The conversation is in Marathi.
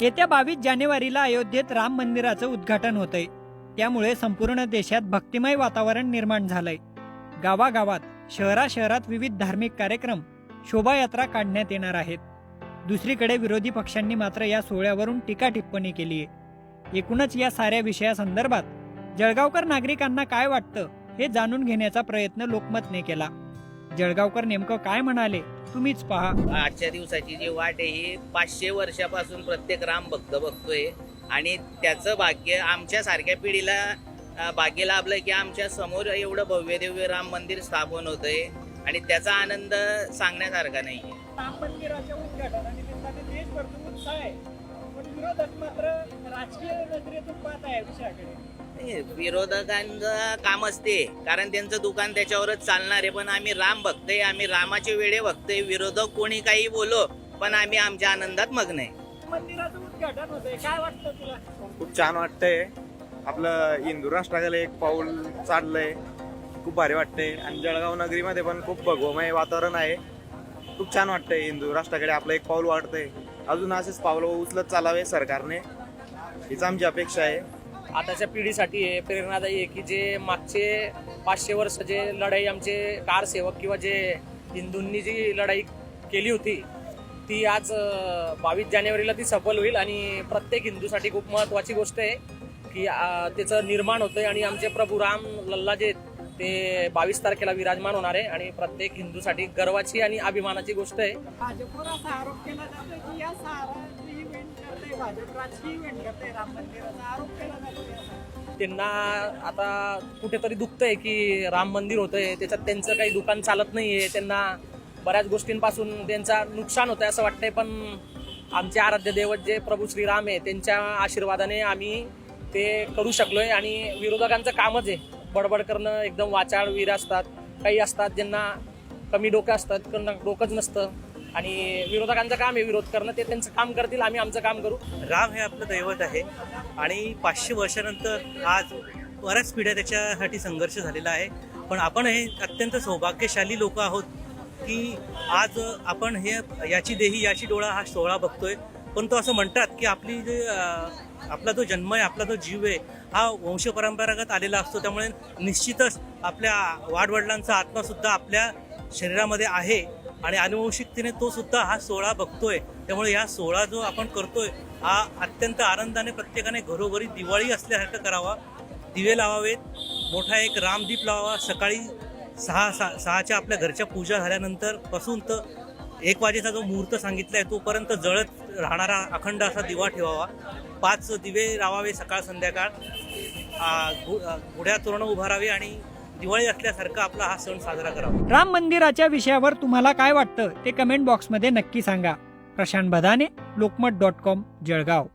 येत्या बावीस जानेवारीला अयोध्येत राम मंदिराचं उद्घाटन होतंय. त्यामुळे संपूर्ण देशात भक्तिमय वातावरण निर्माण झालंय. गावागावात शहरा शहरात विविध धार्मिक कार्यक्रम शोभायात्रा काढण्यात येणार आहेत. दुसरीकडे विरोधी पक्षांनी मात्र या सोहळ्यावरून टीका टिप्पणी केली आहे. एकूणच या साऱ्या विषयासंदर्भात जळगावकर नागरिकांना काय वाटतं हे जाणून घेण्याचा प्रयत्न लोकमतने केला. जळगावकर नेमकं काय म्हणाले? तुम्हीच पहा. आजच्या दिवसाची जी वाट आहे ही पाचशे वर्षापासून प्रत्येक राम भक्त बघतोय. आणि त्याचं भाग्य आमच्या सारख्या पिढीला भाग्य लाभलं की आमच्यासमोर एवढं भव्य दिव्य राम मंदिर स्थापन होतंय. आणि त्याचा आनंद सांगण्यासारखा नाहीये. राम मंदिराच्या उद्घाटनानिमित्ताने देशभर उत्साह आहे. पण विरोधक मात्र राजकीय नजरेतून पाहत आहे विषयाकडे नाही, विरोधकांचं काम असते. कारण त्यांचं दुकान त्याच्यावरच चालणार आहे. पण आम्ही राम भक्तय आम्ही रामाचे वेळे बघतोय. विरोधक कोणी काही बोलो पण आम्ही आमच्या आनंदात मग्न आहे. मंदिराचं उद्घाटन होतंय. काय वाटतं तुला? खूप छान वाटतंय. आपलं हिंदू राष्ट्राकडे एक पाऊल चाललंय. खूप भारी वाटतंय. आणि जळगाव नगरीमध्ये पण खूप भगवमय वातावरण आहे. खूप छान वाटतंय हिंदू राष्ट्राकडे आपलं एक पाऊल वाढतंय. अजून असेच पावलं उचलत चालावे सरकारने. हीच आमची अपेक्षा आहे. आताच्या पिढीसाठी हे प्रेरणादायी आहे की जे मागचे पाचशे वर्ष जे लढाई आमचे कारसेवक किंवा जे हिंदूंनी जी लढाई केली होती ती आज बावीस जानेवारीला ती सफल होईल आणि प्रत्येक हिंदूसाठी खूप महत्त्वाची गोष्ट आहे की त्याचं निर्माण होतंय आणि आमचे प्रभू राम लल्ला जे आहेत, ते बावीस तारखेला विराजमान होणार आहे आणि प्रत्येक हिंदूसाठी गर्वाची आणि अभिमानाची गोष्ट आहे भाजपवर असा आरोप केला जातोय की या सारा इव्हेंट करते भाजप राजकीय इव्हेंट करते राम मंदिराचा आरोप केला जातोय असा. त्यांना आता कुठेतरी दुखतंय की राम मंदिर होतंय त्याच्यात त्यांचं काही दुकान चालत नाहीये त्यांना बऱ्याच गोष्टींपासून त्यांचा नुकसान होतंय असं वाटतंय पण आमचे आराध्य दैवत जे प्रभू श्रीराम आहे त्यांच्या आशीर्वादाने आम्ही ते करू शकलोय आणि विरोधकांचं कामच आहे बडबड करणं एकदम वाचाळ वीर असतात. काही असतात ज्यांना कमी डोकं असतात त्यांना डोकंच नसतं. आणि विरोधकांचं काम आहे विरोध करणं ते त्यांचं काम करतील आम्ही आमचं काम करू. राम हे आपलं दैवत आहे. आणि पाचशे वर्षानंतर आज बऱ्याच पिढ्या त्याच्यासाठी संघर्ष झालेला आहे. पण आपण हे अत्यंत सौभाग्यशाली लोक आहोत की आज आपण हे याची देही याची डोळा हा सोहळा बघतोय. पण तो असं म्हणतात की आपली जे आपला जो जन्म आहे आपला जो जीव आहे हा वंशपरंपरागत आलेला असतो. त्यामुळे निश्चितच आपल्या वाडवडिलांचा आत्मासुद्धा आपल्या शरीरामध्ये आहे आणि अनुवंशिकतेने तो सुद्धा हा सोहळा बघतोय. त्यामुळे हा सोहळा जो आपण करतोय हा अत्यंत आनंदाने प्रत्येकाने घरोघरी दिवाळी असल्यासारखं करावा. दिवे लावावेत. मोठा एक रामदीप लावावा. सकाळी सहा सहा सहाच्या आपल्या घरच्या पूजा झाल्यानंतरपासून तर एक वाजेचा जो मुहूर्त सांगितला आहे तोपर्यंत जळत राहणारा अखंड असा दिवा ठेवावा. पाच दिवे लावावे सकाळ संध्याकाळ. घोड्या तोरणं उभारावे आणि दिवाळी असल्यासारखा आपला हा सण साजरा करावा. राम मंदिराच्या विषयावर तुम्हाला काय वाटतं ते कमेंट बॉक्समध्ये नक्की सांगा. Prashant Badane Lokmat dot com Jalgaon.